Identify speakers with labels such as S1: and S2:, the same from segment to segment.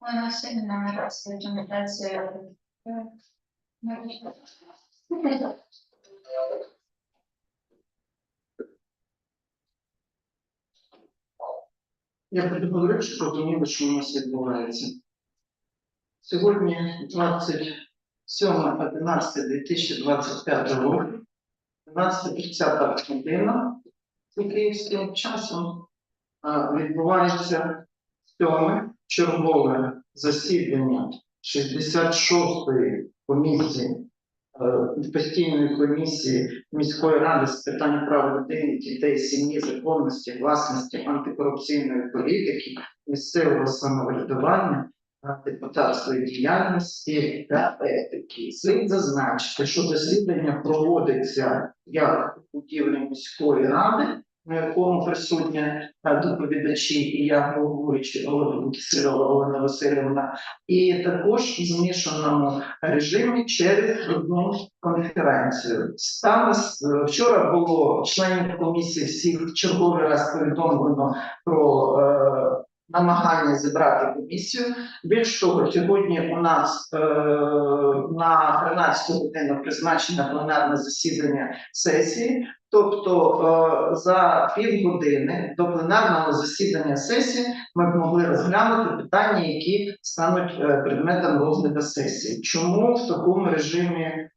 S1: Вона сильна раз рекомендація.
S2: Я предположив, що розуміли, що у нас відбувається. Сьогодні 27.11.2025 року, 12.30 година, за київським часом відбувається сьоме чергове засідання 66-ї комісії, е, постійної комісії міської ради з питань прав людини, дітей, сім'ї, законності, власності, антикорупційної політики, місцевого самоврядування, та депутатської діяльності та етики. Слід зазначити, що засідання проводиться як у будівлі міської ради, на якому присутні е, доповідачі і я головуючий Олена Кисельова Олена Васильівна, і також в змішаному режимі через одну конференцію. Саме с- е, вчора було членів комісії всіх черговий раз повідомлено про е, намагання зібрати комісію. Більш того, сьогодні у нас е, на 13 годину призначено пленарне засідання сесії. Тобто е, за півгодини до пленарного засідання сесії ми б могли розглянути питання, які стануть е, предметом розгляду сесії. Чому в такому режимі е,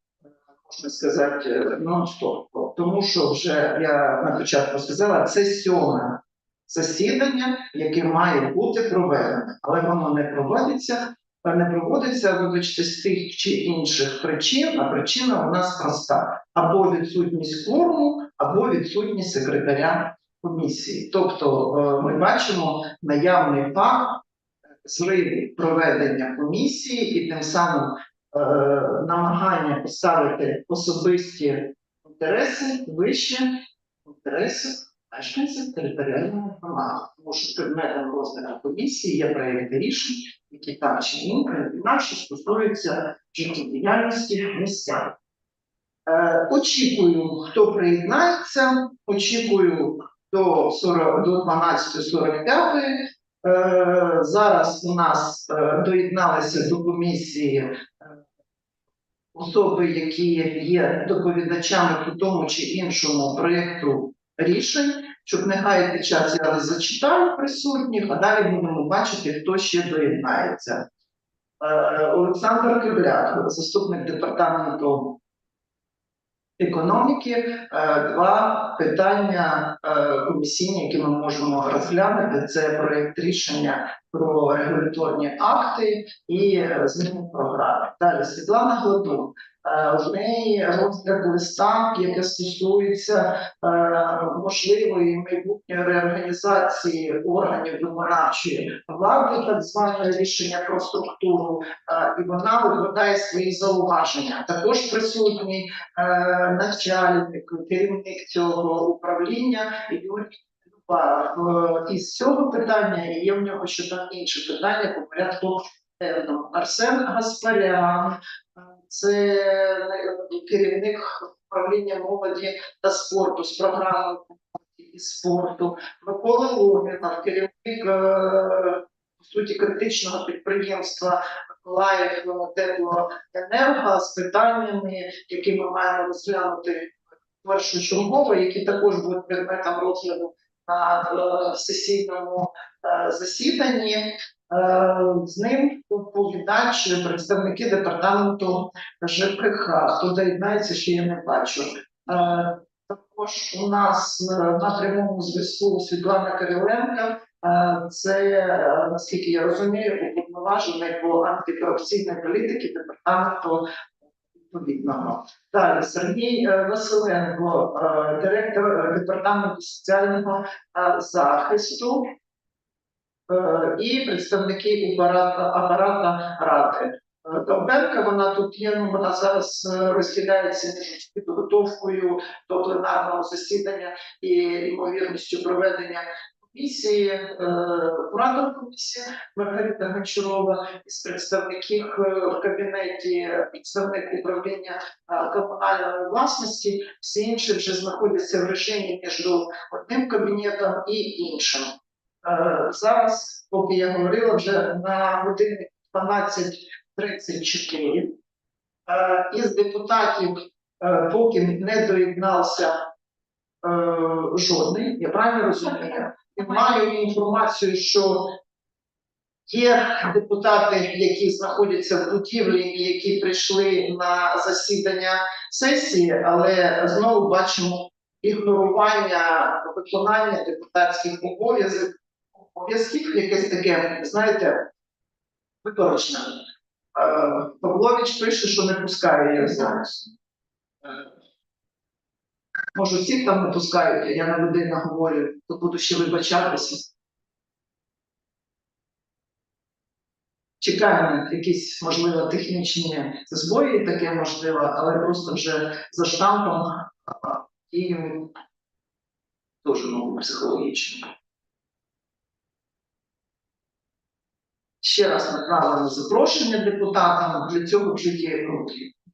S2: можна сказати нон-стоп? Тому що вже я на початку сказала, це сьоме засідання, яке має бути проведене, але воно не проводиться. Не проводиться, вибачте, з тих чи інших причин, а причина у нас проста: або відсутність кворуму, або відсутність секретаря комісії. Тобто е, ми бачимо наявний факт зриву проведення комісії і тим самим е, намагання поставити особисті інтереси вище інтересів мешканців територіальної громади. Тому що предметом розгляду комісії є проєкти рішень, які так чи ін- інакше стосуються життєдіяльності місця. Е, очікую, хто приєднається, очікую до 40, до 12.45. Е, зараз у нас е, доєдналися до комісії е, особи, які є доповідачами по тому чи іншому проєкту рішень, щоб не гаяти час, я зачитаю присутніх, а далі будемо бачити, хто ще доєднається. Е, Олександр Кибляк, заступник департаменту економіки, е, два питання е, комісійні, які ми можемо розглянути. Це проєкт рішення про регуляторні акти і зміни програми. Далі Світлана Гладун. Е, В неї розгляд листа, яке стосується е, можливої майбутньої реорганізації органів виконавчої влади, так зване рішення про структуру, е, і вона викладає свої зауваження. Також присутній начальник, керівник цього управління Юрій Любаров. Із цього питання є в нього ще там інші питання по порядку. Арсен Гаспарян, це е, керівник управління молоді та спорту з програми і спорту. Микола Логінов, керівник е, по суті критичного підприємства Миколаїв теплоенерго з питаннями, які ми маємо розглянути першочергово, які також будуть предметом розгляду на е, сесійному засіданні. Е, З ним доповідач представники департаменту ЖКХ. Хто доєднається, ще я не бачу. Е, Також у нас е, на прямому зв'язку Світлана Кириленка. Е, Це, е, наскільки я розумію, уповноважений по антикорупційній політики департаменту відповідного. Далі Сергій е, Василенко, е, директор е, департаменту соціального е, захисту е, і представники апарата, апарата ради. Е, Довбенка, вона тут є, ну вона зараз е, розділяється між підготовкою до пленарного засідання і ймовірністю проведення комісії, е, куратор комісії Маргарита Гончарова із представників е, в кабінеті, представник управління е, комунальної власності, всі інші вже знаходяться в режимі між одним кабінетом і іншим. Е, Зараз, поки я говорила, вже на годині 12.34 е, із депутатів е, поки не доєднався жодний, я правильно розумію? І маю інформацію, що є депутати, які знаходяться в будівлі, які прийшли на засідання сесії, але знову бачимо ігнорування виконання депутатських обов'язків, обов'язків, якесь таке, знаєте, виторочне. Е, Павлович пише, що не пускає їх зараз. Е, Може, всіх там не пускають, я на людей наговорю, то буду ще вибачатися. Чекаємо якісь, можливо, технічні збої, таке можливо, але просто вже за штампом і дуже ну, психологічно. Ще раз направлено запрошення депутатам. Для цього є ну,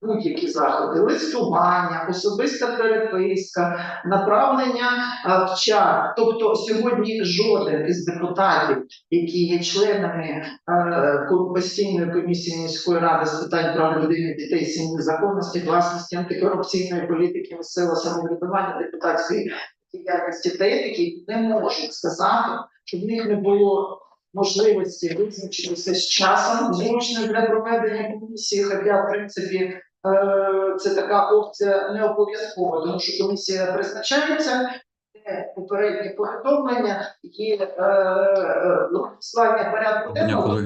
S2: будь-які заходи, листування, особиста переписка, направлення а, в чат. Тобто сьогодні жоден із депутатів, які є членами е, постійної комісії міської ради з питань прав людини, дітей, сім'ї, законності, власності, антикорупційної політики, місцевого самоврядування, депутатської діяльності та етики, не можуть сказати, що в них не було можливості визначитися з часом зручним для проведення комісії, хоча, в принципі, е, це така опція не обов'язкова, тому що комісія призначається, попереднє повідомлення, є е, е, порядку денного.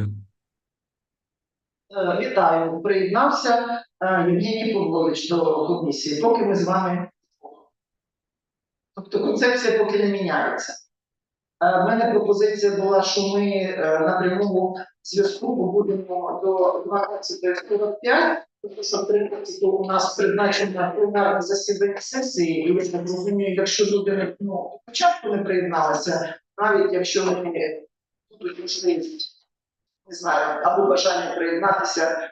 S2: Е, Вітаю, приєднався е, Євгеній Павлович до комісії, поки ми з вами. Тобто концепція поки не міняється. В мене пропозиція була, що ми е, на прямому зв'язку будемо до 12.45, тому що 13 у нас призначено пленарне засідання сесії, і я розумію, якщо люди ну, спочатку не приєдналися, навіть якщо вони будуть можливість не знаю, або бажання приєднатися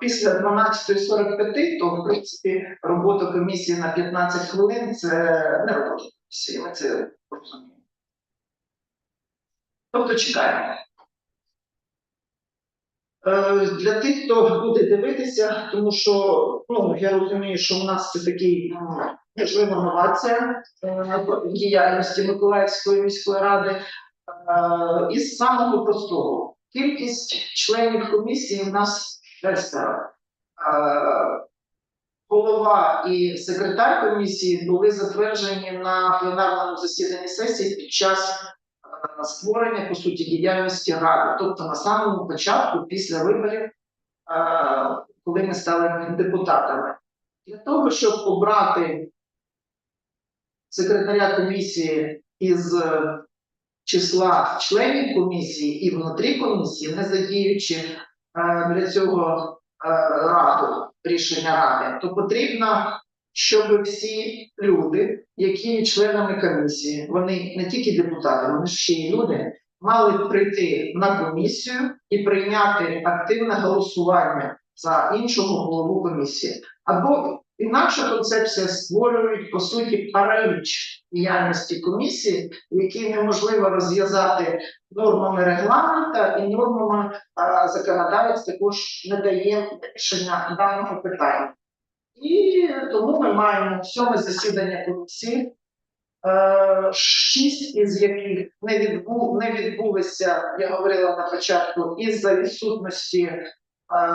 S2: після 12.45, то в принципі робота комісії на 15 хвилин це не робота комісії. Ми це розуміємо. Тобто чекаємо. Е, Для тих, хто буде дивитися, тому що ну, я розумію, що у нас це такий ну, можлива новація е, діяльності Миколаївської міської ради. Е, Із самого простого кількість членів комісії в нас шестеро. Голова і секретар комісії були затверджені на пленарному засіданні сесії під час е, створення по суті діяльності ради, тобто на самому початку, після виборів, е, коли ми стали депутатами. Для того, щоб обрати секретаря комісії із е, числа членів комісії і внутрі комісії, не задіючи для цього раду, рішення ради, то потрібно, щоб всі люди, які є членами комісії, вони не тільки депутати, вони ще й люди, мали прийти на комісію і прийняти активне голосування за іншого голову комісії. Або інакша концепція створюють по суті параліч діяльності комісії, які неможливо розв'язати нормами регламента і нормами законодавець також не дає рішення даного питання. І тому ми маємо сьоме засідання комісії, е, шість із яких не, відбу, не відбулися, я говорила на початку, із-за відсутності е,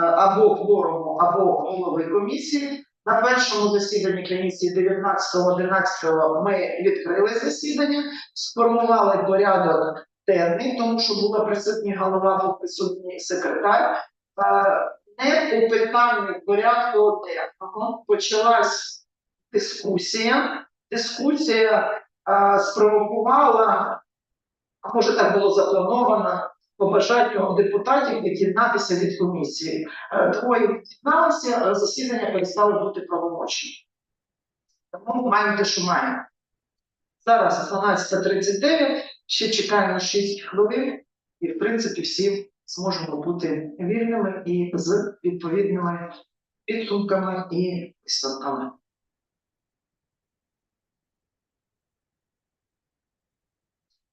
S2: або кворуму, або голови комісії. На першому засіданні комісії 19-11 ми відкрили засідання, сформували порядок денний, тому що була присутня голова, був присутній секретар. Не у питанні порядку денного почалась дискусія. Дискусія е, спровокувала, а може так було заплановано, по бажанню депутатів від'єднатися від комісії. Е, Двоє від'єдналися, е, засідання перестало бути правомочним. Тому маємо те, що маємо. Зараз 12.39, ще чекаємо 6 хвилин, і в принципі всі зможемо бути вільними і з відповідними підсумками і висновками.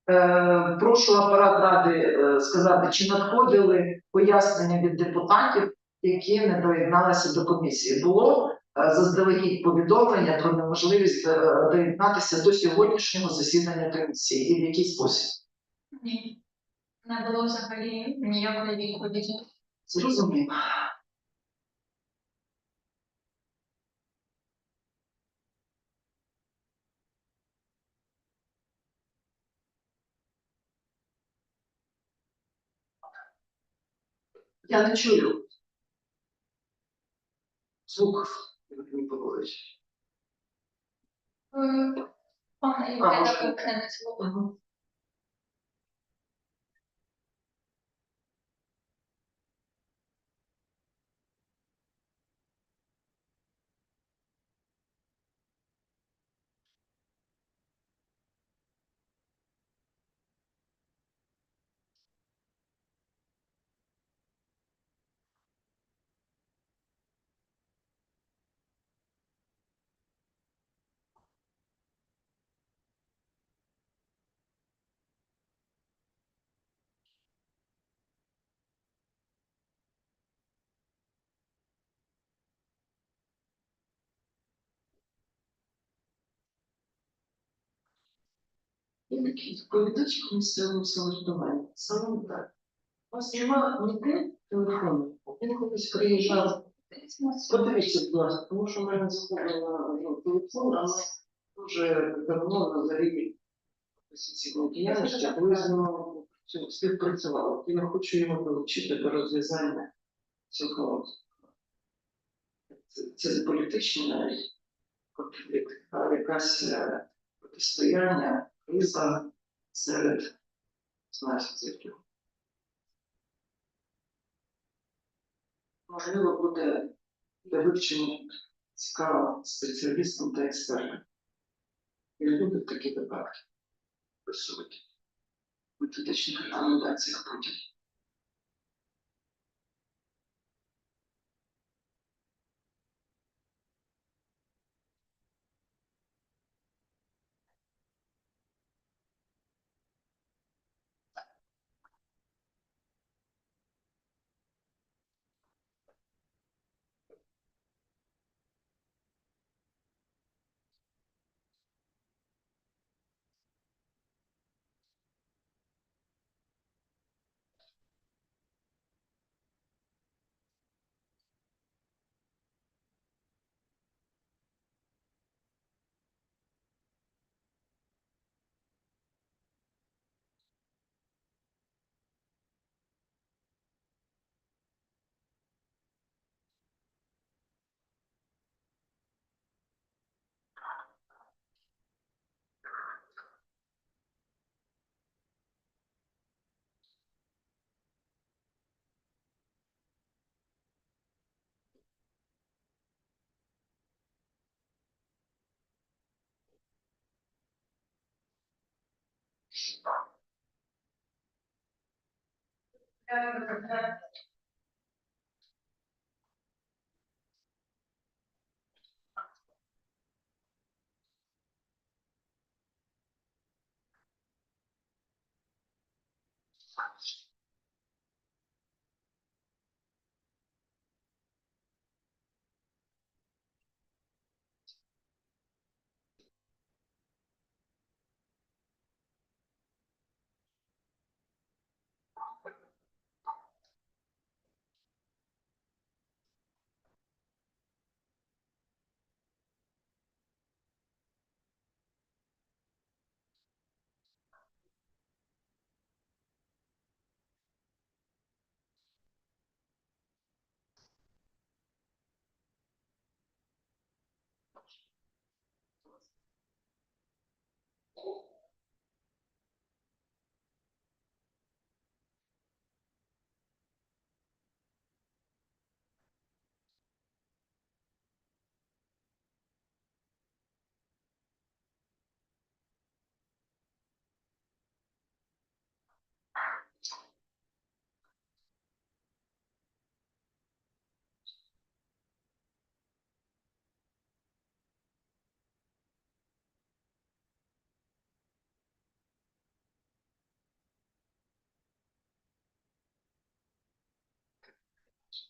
S2: Е, прошу апарат ради е, сказати, чи надходили пояснення від депутатів, які не доєдналися до комісії. Було е, заздалегідь повідомлення про неможливість доєднатися до сьогоднішнього засідання комісії і в який спосіб.
S1: Ні. Не було взагалі ніякої відповіді.
S2: Зрозуміло. Я не чую. Звук, Євгеній Павлович.
S1: Е, Пане
S2: А,
S1: Євгене,
S2: може.
S1: вимкнене слово.
S2: Я такий відповідач місцевого самоврядування. Саме так. У вас нема ніде телефону. Він колись приїжджав. Подивіться, будь ласка, тому що в мене захоплено ну, телефон, але дуже давно на зарі професійної діяльності, з ним співпрацювала. Я хочу його долучити до розв'язання цього. Це, політичний конфлікт, а якась е, протистояння, криза серед знахідців. Можливо, буде для вивчення цікаво спеціалістам та експертам. І люди такі випадки присутні. В методичних рекомендаціях потім. Having the protect.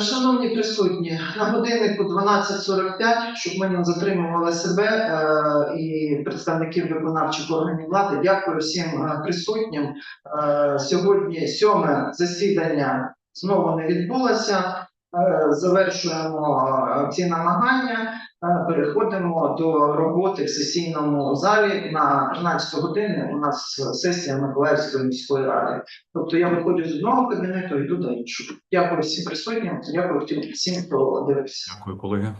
S2: Шановні присутні, на годиннику 12.45, щоб ми не затримували себе е, і представників виконавчих органів влади. Дякую всім е, присутнім. Е, Сьогодні сьоме засідання знову не відбулося. Е, Завершуємо е, ці намагання. Е, Переходимо до роботи в сесійному залі на 13 години. У нас сесія Миколаївської міської ради. Тобто я виходжу з одного кабінету, йду до іншого. Дякую всім присутнім, дякую всім, хто дивився.
S3: Дякую, колеги.